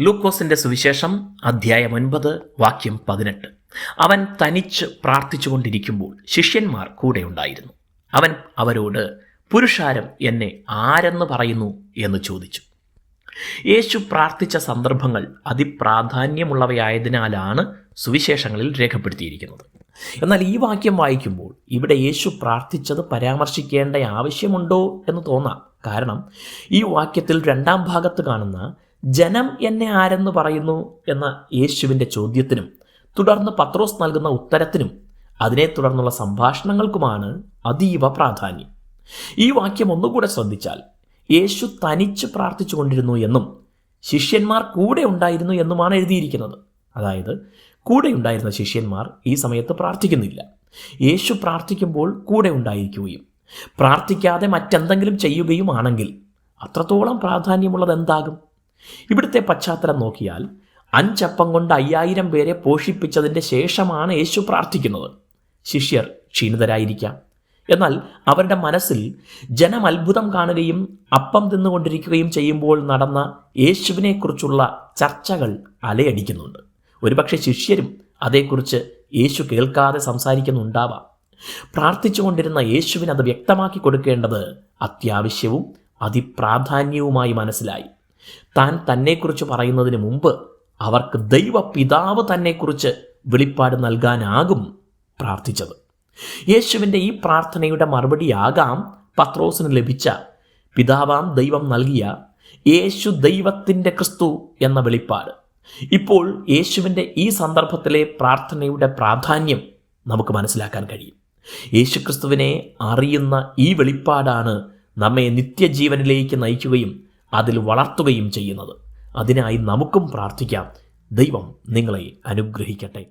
ലൂക്കോസിന്റെ സുവിശേഷം അധ്യായം ഒൻപത് വാക്യം പതിനെട്ട്. അവൻ തനിച്ച് പ്രാർത്ഥിച്ചുകൊണ്ടിരിക്കുമ്പോൾ ശിഷ്യന്മാർ കൂടെ ഉണ്ടായിരുന്നു. അവൻ അവരോട് പുരുഷാരം എന്നെ ആരെന്ന് പറയുന്നു? എന്ന് ചോദിച്ചു. യേശു പ്രാർത്ഥിച്ച സന്ദർഭങ്ങൾ അതിപ്രാധാന്യമുള്ളവയായതിനാലാണ് സുവിശേഷങ്ങളിൽ രേഖപ്പെടുത്തിയിരിക്കുന്നത്. എന്നാൽ ഈ വാക്യം വായിക്കുമ്പോൾ ഇവിടെ യേശു പ്രാർത്ഥിച്ചത് പരാമർശിക്കേണ്ട ആവശ്യമുണ്ടോ എന്ന് തോന്നാം. കാരണം ഈ വാക്യത്തിൽ രണ്ടാം ഭാഗത്ത് കാണുന്ന ജനം എന്നെ ആരെന്ന് പറയുന്നു എന്ന യേശുവിന്റെ ചോദ്യത്തിനും തുടർന്ന് പത്രോസ് നൽകുന്ന ഉത്തരത്തിനും അതിനെ തുടർന്നുള്ള സംഭാഷണങ്ങൾക്കുമാണ് അതീവ പ്രാധാന്യം. ഈ വാക്യം ഒന്നുകൂടെ ശ്രദ്ധിച്ചാൽ യേശു തനിച്ച് പ്രാർത്ഥിച്ചു കൊണ്ടിരുന്നു എന്നും ശിഷ്യന്മാർ കൂടെ ഉണ്ടായിരുന്നു എന്നുമാണ് എഴുതിയിരിക്കുന്നത്. അതായത് കൂടെ ഉണ്ടായിരുന്ന ശിഷ്യന്മാർ ഈ സമയത്ത് പ്രാർത്ഥിക്കുന്നില്ല. യേശു പ്രാർത്ഥിക്കുമ്പോൾ കൂടെ ഉണ്ടായിരിക്കുകയും പ്രാർത്ഥിക്കാതെ മറ്റെന്തെങ്കിലും ചെയ്യുകയും ആണെങ്കിൽ അത്രത്തോളം പ്രാധാന്യമുള്ളത് എന്താകും? ഇവിടുത്തെ പശ്ചാത്തലം നോക്കിയാൽ അഞ്ചപ്പം കൊണ്ട് അയ്യായിരം പേരെ പോഷിപ്പിച്ചതിന്റെ ശേഷമാണ് യേശു പ്രാർത്ഥിക്കുന്നത്. ശിഷ്യർ ക്ഷീണിതരായിരിക്കാം. എന്നാൽ അവരുടെ മനസ്സിൽ ജനം അത്ഭുതം കാണുകയും അപ്പം തിന്നുകൊണ്ടിരിക്കുകയും ചെയ്യുമ്പോൾ നടന്ന യേശുവിനെക്കുറിച്ചുള്ള ചർച്ചകൾ അലയടിക്കുന്നുണ്ട്. ഒരുപക്ഷെ ശിഷ്യരും അതേക്കുറിച്ച് യേശു കേൾക്കാതെ സംസാരിക്കുന്നുണ്ടാവാം. പ്രാർത്ഥിച്ചുകൊണ്ടിരുന്ന യേശുവിന് അത് വ്യക്തമാക്കി കൊടുക്കേണ്ടത് അത്യാവശ്യവും അതിപ്രാധാന്യവുമായി മനസ്സിലായി. താൻ തന്നെക്കുറിച്ച് പറയുന്നതിന് മുമ്പ് അവർക്ക് ദൈവ പിതാവ് തന്നെക്കുറിച്ച് വെളിപ്പാട് നൽകാനാകും പ്രാർത്ഥിച്ചത്. യേശുവിന്റെ ഈ പ്രാർത്ഥനയുടെ മറുപടിയാകാം പത്രോസിന് ലഭിച്ച പിതാവാം ദൈവം നൽകിയ യേശു ദൈവത്തിന്റെ ക്രിസ്തു എന്ന വെളിപ്പാട്. ഇപ്പോൾ യേശുവിന്റെ ഈ സന്ദർഭത്തിലെ പ്രാർത്ഥനയുടെ പ്രാധാന്യം നമുക്ക് മനസ്സിലാക്കാൻ കഴിയും. യേശുക്രിസ്തുവിനെ അറിയുന്ന ഈ വെളിപ്പാടാണ് നമ്മെ നിത്യജീവനിലേക്ക് നയിക്കുകയും അതിൽ വളർത്തുകയും ചെയ്യുന്നത്. അതിനായി നമുക്കും പ്രാർത്ഥിക്കാം. ദൈവം നിങ്ങളെ അനുഗ്രഹിക്കട്ടെ.